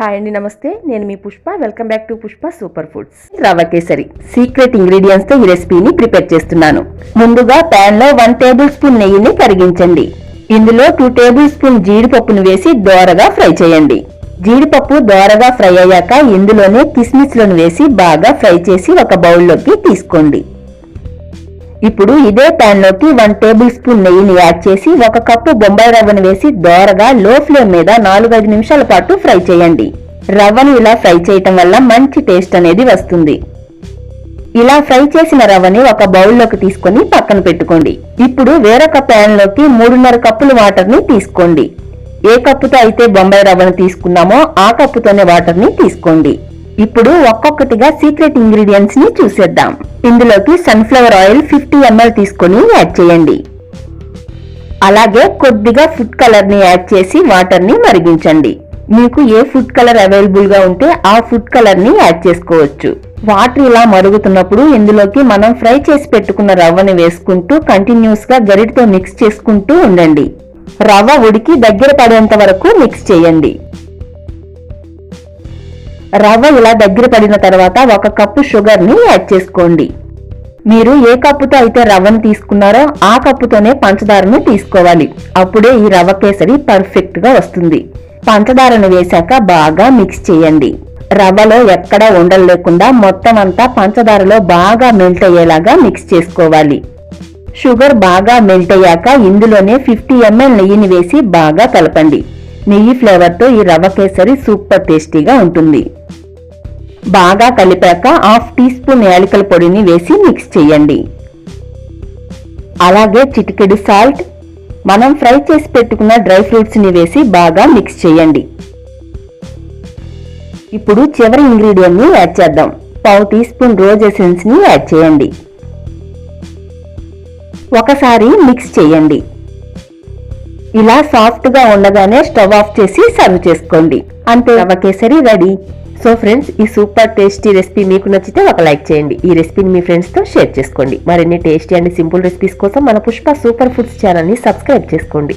Hi అండి నమస్తే. నేను మీ Pushpa. Welcome back to Pushpa super foods rava kesari. Secret ఇంగ్రీడియంట్స్తో ఈ రెసిపీని ప్రిపేర్ చేస్తున్నాను. ముందుగా ప్యాన్లో వన్ టేబుల్ స్పూన్ నెయ్యిని కరిగించండి. ఇందులో టూ టేబుల్ స్పూన్ జీడిపప్పును వేసి దోరగా ఫ్రై చేయండి. జీడిపప్పు దోరగా ఫ్రై అయ్యాక ఇందులోనే కిస్మిస్లను వేసి బాగా ఫ్రై చేసి ఒక బౌల్లోకి తీసుకోండి. ఇప్పుడు ఇదే ప్యాన్లోకి వన్ టేబుల్ స్పూన్ నెయ్యిని యాడ్ చేసి ఒక కప్పు బొంబాయి రవ్వను వేసి దోరగా లో ఫ్లేమ్ మీద నాలుగైదు నిమిషాల పాటు ఫ్రై చేయండి. రవ్వను ఇలా ఫ్రై చేయటం వల్ల మంచి టేస్ట్ అనేది వస్తుంది. ఇలా ఫ్రై చేసిన రవ్వని ఒక బౌల్లోకి తీసుకొని పక్కన పెట్టుకోండి. ఇప్పుడు వేరొక ప్యాన్లోకి మూడున్నర కప్పుల వాటర్ని తీసుకోండి. ఏ కప్పుతో అయితే బొంబాయి రవ్వను తీసుకున్నామో ఆ కప్పుతోనే వాటర్ని తీసుకోండి. ఇప్పుడు ఒక్కొక్కటిగా సీక్రెట్ ఇంగ్రీడియంట్స్ని చూసేద్దాం. ఇందులోకి సన్ఫ్లవర్ ఆయిల్ ఫిఫ్టీ ఎంఎల్ తీసుకొని యాడ్ చేయండి. అలాగే కొద్దిగా ఫుడ్ కలర్ని యాడ్ చేసి వాటర్ని మరిగించండి. మీకు ఏ ఫుడ్ కలర్ అవైలబుల్గా ఉంటే ఆ ఫుడ్ కలర్ని యాడ్ చేసుకోవచ్చు. వాటర్ ఇలా మరుగుతున్నప్పుడు ఇందులోకి మనం ఫ్రై చేసి పెట్టుకున్న రవ్వని వేసుకుంటూ కంటిన్యూస్గా గరిటతో మిక్స్ చేసుకుంటూ ఉండండి. రవ్వ ఉడికి దగ్గర పడేంత వరకు మిక్స్ చేయండి. రవ్వ ఇలా దగ్గర పడిన తర్వాత ఒక కప్పు షుగర్ని యాడ్ చేసుకోండి. మీరు ఏ కప్పుతో అయితే రవ్వను తీసుకున్నారో ఆ కప్పుతోనే పంచదారను తీసుకోవాలి. అప్పుడే ఈ రవ్వ కేసరి పర్ఫెక్ట్గా వస్తుంది. పంచదారను వేశాక బాగా మిక్స్ చేయండి. రవ్వలో ఎక్కడా ఉండలు లేకుండా మొత్తం అంతా పంచదారలో బాగా మెల్ట్ అయ్యేలాగా మిక్స్ చేసుకోవాలి. షుగర్ బాగా మెల్ట్ అయ్యాక ఇందులోనే ఫిఫ్టీ ఎంఎల్ నెయ్యిని వేసి బాగా కలపండి. నెయ్యి ఫ్లేవర్తో ఈ రవ్వ కేసరి సూపర్ టేస్టీగా ఉంటుంది. బాగా కలిపాక హాఫ్ టీ స్పూన్ యాలకల పొడిని వేసి మిక్స్ చేయండి. అలాగే చిటికెడు సాల్ట్ మనం ఫ్రై చేసి పెట్టుకున్న డ్రై ఫ్రూట్స్ని వేసి బాగా మిక్స్ చేయండి. ఇప్పుడు చివరి ఇంగ్రీడియంట్ని యాడ్ చేద్దాం. పావు టీ స్పూన్ రోజ్ ఎసెన్స్ని యాడ్ చేయండి. ఒకసారి మిక్స్ చేయండి. ఇలా సాఫ్ట్గా ఉండగానే స్టవ్ ఆఫ్ చేసి సర్వ్ చేసుకోండి. అంతే. Rava kesari ready. So friends ఈ సూపర్ టేస్టీ రెసిపీ మీకు నచ్చితే ఒక లైక్ చేయండి. ఈ రెసిపీని మీ ఫ్రెండ్స్తో షేర్ చేసుకోండి. మరిన్ని టేస్టీ అండ్ సింపుల్ రెసిపీస్ కోసం మన పుష్ప సూపర్ ఫుడ్స్ ఛానల్ని సబ్స్క్రైబ్ చేసుకోండి.